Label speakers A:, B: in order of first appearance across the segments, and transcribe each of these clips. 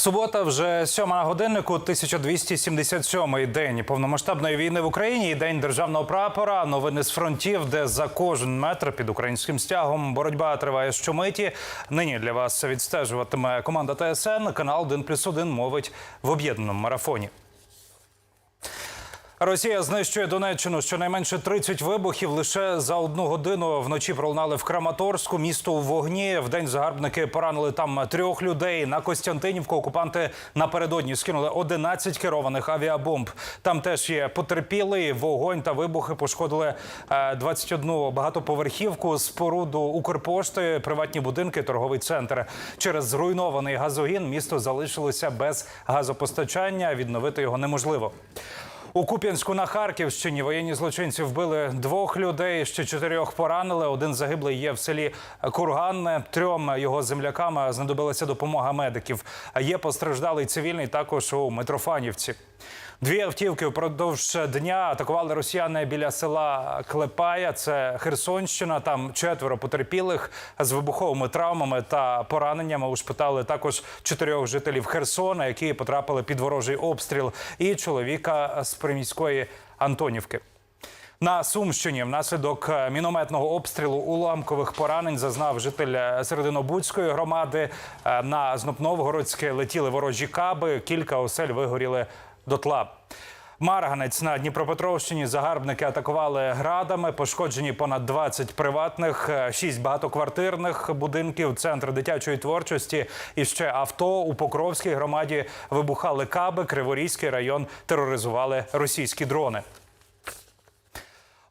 A: Субота вже сьома на годиннику, 1277-й день повномасштабної війни в Україні день державного прапора. Новини з фронтів, де за кожен метр під українським стягом боротьба триває щомиті. Нині для вас відстежуватиме команда ТСН. Канал 1+,1 мовить в об'єднаному марафоні. Росія знищує Донеччину. Щонайменше 30 вибухів лише за одну годину вночі пролунали в Краматорську. Місто у вогні. Вдень загарбники поранили там трьох людей. На Костянтинівку окупанти напередодні скинули 11 керованих авіабомб. Там теж є потерпілий. Вогонь та вибухи пошкодили е, 21 багатоповерхівку, споруду Укрпошти, приватні будинки, торговий центр. Через зруйнований газогін місто залишилося без газопостачання. Відновити його неможливо. У Куп'янську на Харківщині воєнні злочинці вбили двох людей, ще чотирьох поранили. Один загиблий є в селі Курганне. Трьом його землякам знадобилася допомога медиків. Є постраждалий цивільний також у Митрофанівці. Дві автівки впродовж дня атакували росіяни біля села Клепая. Це Херсонщина. Там четверо потерпілих з вибуховими травмами та пораненнями ушпитали також чотирьох жителів Херсона, які потрапили під ворожий обстріл, і чоловіка з приміської Антонівки. На Сумщині внаслідок мінометного обстрілу уламкових поранень зазнав житель Серединобудської громади. Е, На Знопновгородське летіли ворожі каби. Кілька осель вигоріли дотла. Марганець на Дніпропетровщині загарбники атакували градами. Пошкоджені понад 20 приватних, е, 6 багатоквартирних будинків, центр дитячої творчості і ще авто у Покровській громаді вибухали каби. Криворізький район тероризували російські дрони.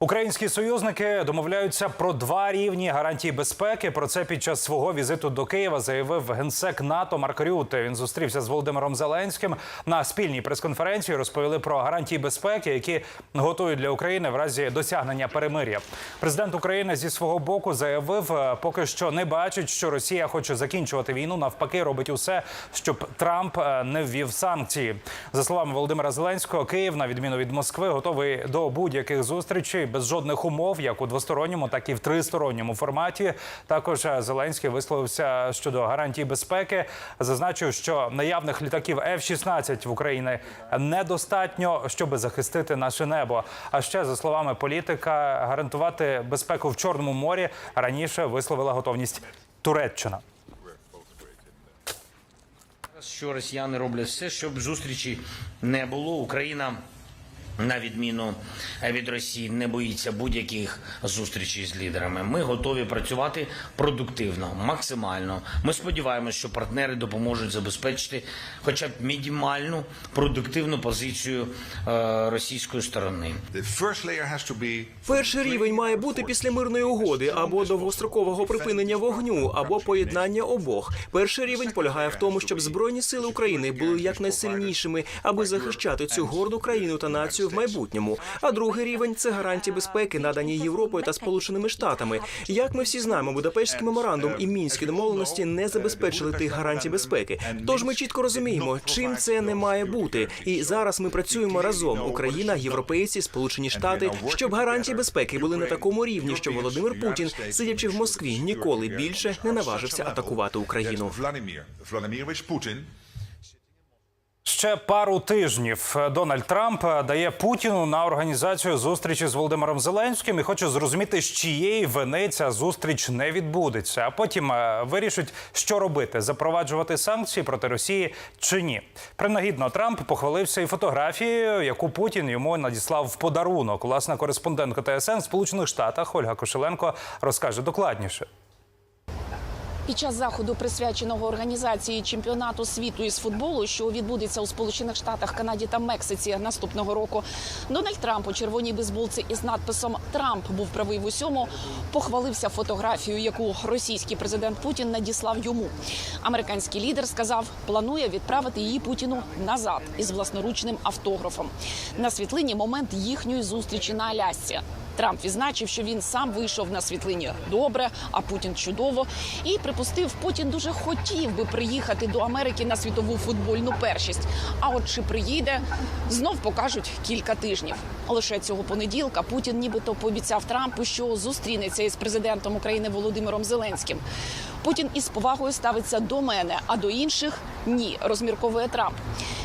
A: Українські союзники домовляються про два рівні гарантій безпеки. Про це під час свого візиту до Києва заявив генсек НАТО Марк Рюте. Він зустрівся з Володимиром Зеленським на спільній прес-конференції. Розповіли про гарантії безпеки, які готують для України в разі досягнення перемир'я. Президент України зі свого боку заявив, е, поки що не бачить, що Росія хоче закінчувати війну. Навпаки, робить усе, щоб Трамп е, не ввів санкції. За словами Володимира Зеленського, Київ, на відміну від Москви, готовий до будь-яких зустрічей без жодних умов, як у двосторонньому, так і в тристоронньому форматі. Також е, Зеленський висловився щодо гарантій безпеки. Зазначив, що наявних літаків F-16 в Україні недостатньо, щоб захистити наше небо. А ще за словами політика, гарантувати безпеку в Чорному морі раніше висловила готовність Туреччина.
B: Що росіяни роблять все, щоб зустрічі не було. Україна, на відміну від Росії, не боїться будь-яких зустрічей з лідерами. Ми готові працювати продуктивно, максимально. Ми сподіваємося, що партнери допоможуть забезпечити хоча б мінімальну продуктивну позицію е, російської сторони.
C: Перший рівень має бути після мирної угоди або довгострокового припинення вогню, або поєднання обох. Перший рівень полягає в тому, щоб збройні сили України були якнайсильнішими, аби захищати цю горду країну та націю в майбутньому. А другий рівень це гарантії безпеки, надані Європою та Сполученими Штатами. Як ми всі знаємо, Будапештський меморандум і мінські домовленості не забезпечили тих гарантій безпеки. Тож ми чітко розуміємо, чим це не має бути. І зараз ми працюємо разом: Україна, європейці, Сполучені Штати, щоб гарантії безпеки були на такому рівні, що Володимир Путін, сидячи в Москві, ніколи більше не наважився атакувати Україну.
D: Vladimirovich Putin
A: Ще пару тижнів Дональд Трамп дає Путіну на організацію зустрічі з Володимиром Зеленським і хоче зрозуміти, з чиєї вини ця зустріч не відбудеться. А потім е, вирішить, що робити: запроваджувати санкції проти Росії чи ні. Принагідно Трамп похвалився і фотографією, яку Путін йому надіслав в подарунок. Власна кореспондентка ТСН Сполучених Штатах Ольга Кошеленко розкаже докладніше.
E: Під час заходу, присвяченого організації чемпіонату світу із футболу, що відбудеться у Сполучених Штатах, Канаді та Мексиці наступного року, Дональд Трамп у червоній бейсболці із надписом Трамп був правий в усьому. Похвалився фотографією, яку російський президент Путін надіслав йому. Американський лідер сказав, планує відправити її Путіну назад із власноручним автографом. На світлині момент їхньої зустрічі на Алясці. Трамп відзначив, що він сам вийшов на світлині добре, а Путін чудово. І припустив, Путін дуже хотів би приїхати до Америки на світову футбольну першість. А от чи приїде, знов покажуть кілька тижнів. Лише цього понеділка Путін нібито пообіцяв Трампу, що зустрінеться із президентом України Володимиром Зеленським. Путін із повагою ставиться до мене, а до інших ні, розмірковує Трамп.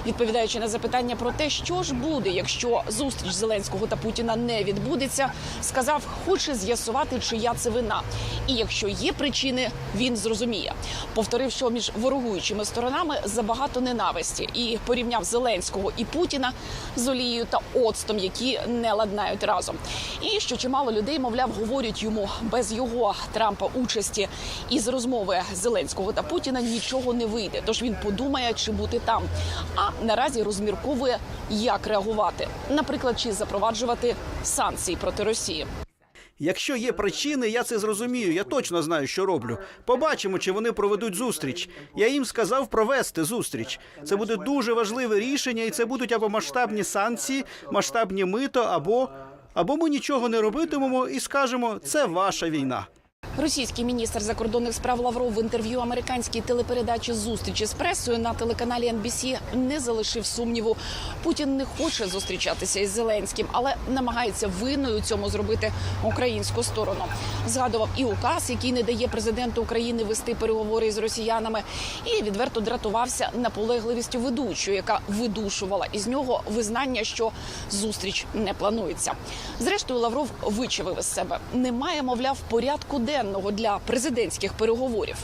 E: Відповідаючи на запитання про те, що ж буде, якщо зустріч Зеленського та Путіна не відбудеться, сказав, хоче з'ясувати, чия це вина. І якщо є причини, він зрозуміє. Повторив, що між ворогуючими сторонами забагато ненависті, і порівняв Зеленського і Путіна з олією та оцтом, які не ладнають разом. І що чимало людей, мовляв, говорять йому без його Трампа участі із розмови Зеленського та Путіна нічого не вийде. Тож він подумає, чи бути там. А наразі розмірковує, як реагувати, наприклад, чи запроваджувати санкції проти Росії.
F: Якщо є причини, я це зрозумію. Я точно знаю, що роблю. Побачимо, чи вони проведуть зустріч. Я їм сказав провести зустріч. Це буде дуже важливе рішення, і це будуть або масштабні санкції, масштабні мито, або або ми нічого не робитимемо і скажемо, це ваша війна.
E: Російський міністр закордонних справ Лавров в інтерв'ю американській телепередачі зустрічі з пресою на телеканалі NBC не залишив сумніву. Путін не хоче зустрічатися із Зеленським, але намагається винною цьому зробити українську сторону. Згадував і указ, який не дає президенту України вести переговори з росіянами, і відверто дратувався наполегливістю ведучої, яка видушувала із нього визнання, що зустріч не планується. Зрештою, Лавров вичавив із себе. Немає, мовляв, порядку денного для президентських переговорів.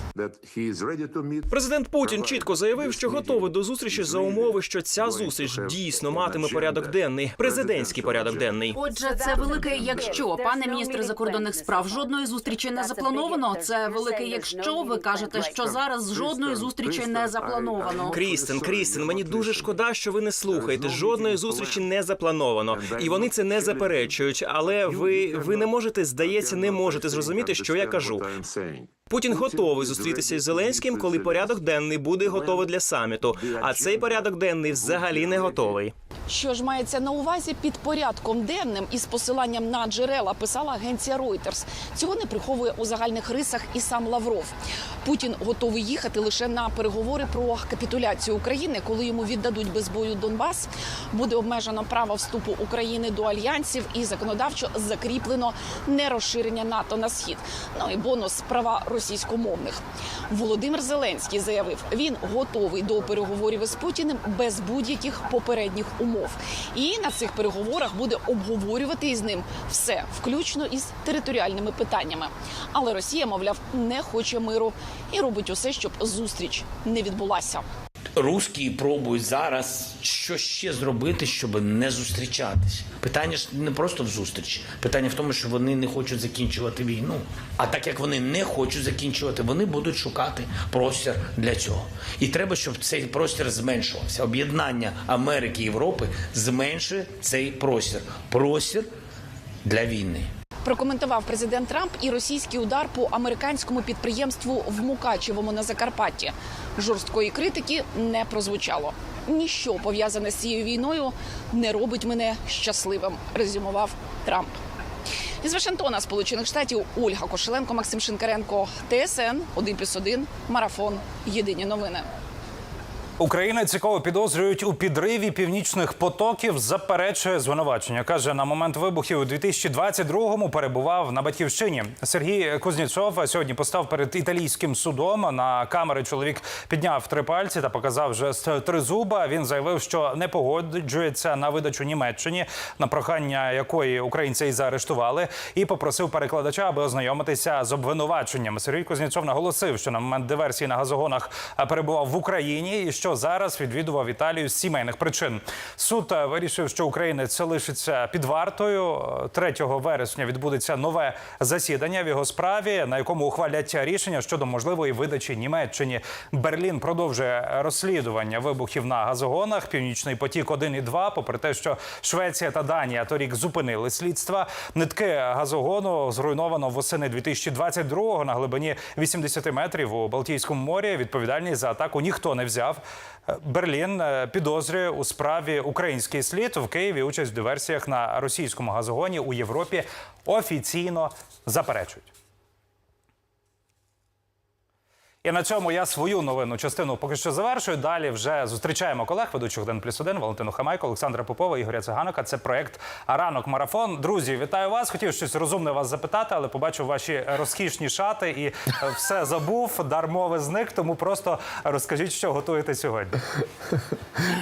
C: Президент Путін чітко заявив, що готовий до зустрічі за умови, що ця зустріч дійсно матиме порядок денний, президентський порядок денний.
G: Отже, це велике якщо, пане міністре закордонних справ, жодної зустрічі не заплановано. Це велике якщо ви кажете, що зараз жодної зустрічі не заплановано.
C: Крістен, Крістен, мені дуже шкода, що ви не слухаєте. Жодної зустрічі не заплановано, і вони це не заперечують. Але ви, ви не можете, здається, не можете зрозуміти, що я кажу. Путін готовий зустрітися із Зеленським, коли порядок денний буде готовий для саміту. А цей порядок денний взагалі не готовий.
E: Що ж мається на увазі під порядком денним із посиланням на джерела писала агенція Reuters. Цього не приховує у загальних рисах і сам Лавров. Путін готовий їхати лише на переговори про капітуляцію України, коли йому віддадуть без бою Донбас. Буде обмежено право вступу України до альянсів і законодавчо закріплено нерозширення НАТО на схід. Ну і бонус права російськомовних. Володимир Зеленський заявив, він готовий до переговорів із Путіним без будь-яких попередніх умов. І на цих переговорах буде обговорювати із ним все, включно із територіальними питаннями. Але Росія, мовляв, не хоче миру і робить усе, щоб зустріч не відбулася.
B: Русські пробують зараз що ще зробити, щоб не зустрічатись. Питання ж не просто в зустрічі. Питання в тому, що вони не хочуть закінчувати війну. А так як вони не хочуть закінчувати, вони будуть шукати простір для цього. І треба, щоб цей простір зменшувався. Об'єднання Америки і Європи зменшує цей простір. Простір для війни.
E: Прокоментував президент Трамп і російський удар по американському підприємству в Мукачевому на Закарпатті. Жорсткої критики не прозвучало. Ніщо пов'язане з цією війною не робить мене щасливим. Резюмував Трамп. Із Вашингтона, Сполучених Штатів, Ольга Кошеленко, Максим Шинкаренко, ТСН 1+,1, Марафон. Єдині новини.
A: Україна цікаво підозрюють у підриві північних потоків. Заперечує звинувачення. каже на момент вибухів у 2022-му перебував на батьківщині. Сергій Кузнєцов сьогодні постав перед італійським судом. На камери чоловік підняв три пальці та показав жест тризуба. Він заявив, що не погоджується на видачу Німеччині, на прохання якої українця і заарештували, і попросив перекладача, аби ознайомитися з обвинуваченням. Сергій Кузнєцов наголосив, що на момент диверсії на газогонах перебував в Україні і що зараз відвідував Італію з сімейних причин. Суд е, вирішив, що українець лишиться під вартою. Е, 3 вересня відбудеться нове засідання в його справі, на якому ухвалять рішення щодо можливої видачі Німеччині. Берлін продовжує розслідування вибухів на газогонах. Північний потік 1 і 2, попри те, що Швеція та Данія торік зупинили слідства. Нитки газогону зруйновано восени 2022-го на глибині 80 метрів у Балтійському морі. Відповідальність за атаку ніхто не взяв. Берлін е, підозрює у справі український слід в Києві. Участь в диверсіях на російському газогоні у Європі офіційно заперечують. І на цьому я свою новинну частину поки що завершую. Далі вже зустрічаємо колег ведучих «Ден плюс один» Валентину Хамайко, Олександра Попова, Ігоря Циганока. Це проект Ранок Марафон. Друзі, вітаю вас. Хотів щось розумне вас запитати, але побачив ваші розкішні шати і е, все забув. Дар мови зник. Тому просто розкажіть, що готуєте сьогодні.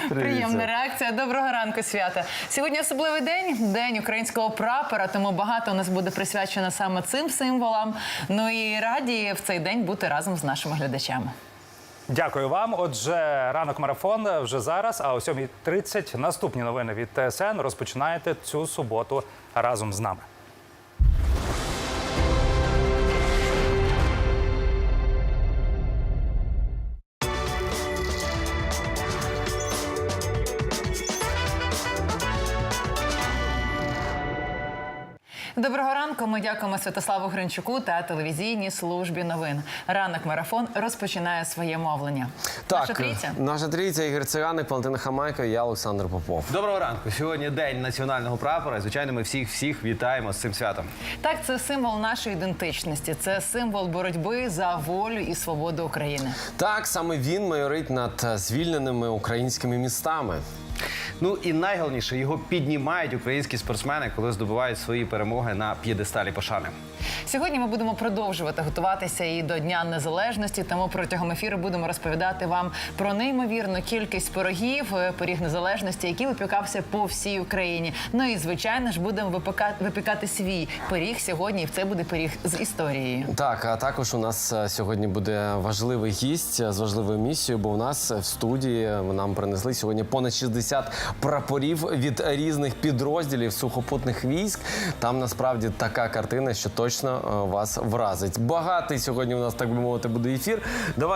H: Приємна реакція. Доброго ранку, свята. Сьогодні особливий день, день українського прапора. Тому багато у нас буде присвячено саме цим символам. Ну і раді в цей день бути разом з нашими глядачами.
A: Дякую вам. Отже, ранок марафон вже зараз. А о 7.30 наступні новини від ТСН розпочинаєте цю суботу разом з нами.
H: Доброго ранку. Ми дякуємо Святославу Гринчуку та телевізійній службі новин. Ранок марафон розпочинає своє мовлення.
I: Так,
H: Наша трійця.
I: наша трійця Ігор Циганик, Валентина Хамайко і я Олександр Попов.
J: Доброго ранку. Сьогодні день національного прапора. І, Звичайно, ми всіх всіх вітаємо з цим святом.
H: Так, це символ нашої ідентичності. Це символ боротьби за волю і свободу України.
I: Так, саме він майорить над звільненими українськими містами.
J: Ну і найголовніше його піднімають українські спортсмени, коли здобувають свої перемоги на п'єдесталі пошани.
H: Сьогодні ми будемо продовжувати готуватися і до Дня Незалежності. Тому протягом ефіру будемо розповідати вам про неймовірну кількість пирогів, е, пиріг незалежності, який випікався по всій Україні. Ну і звичайно ж будемо випека- випікати свій пиріг сьогодні. І це буде пиріг з історією.
I: Так, а також у нас е, сьогодні буде важливий гість е, з важливою місією, бо у нас в студії нам принесли сьогодні понад 60 прапорів від різних підрозділів сухопутних військ. Там насправді така картина, що точно е, вас вразить. Багатий сьогодні у нас, так би мовити, буде ефір. Давай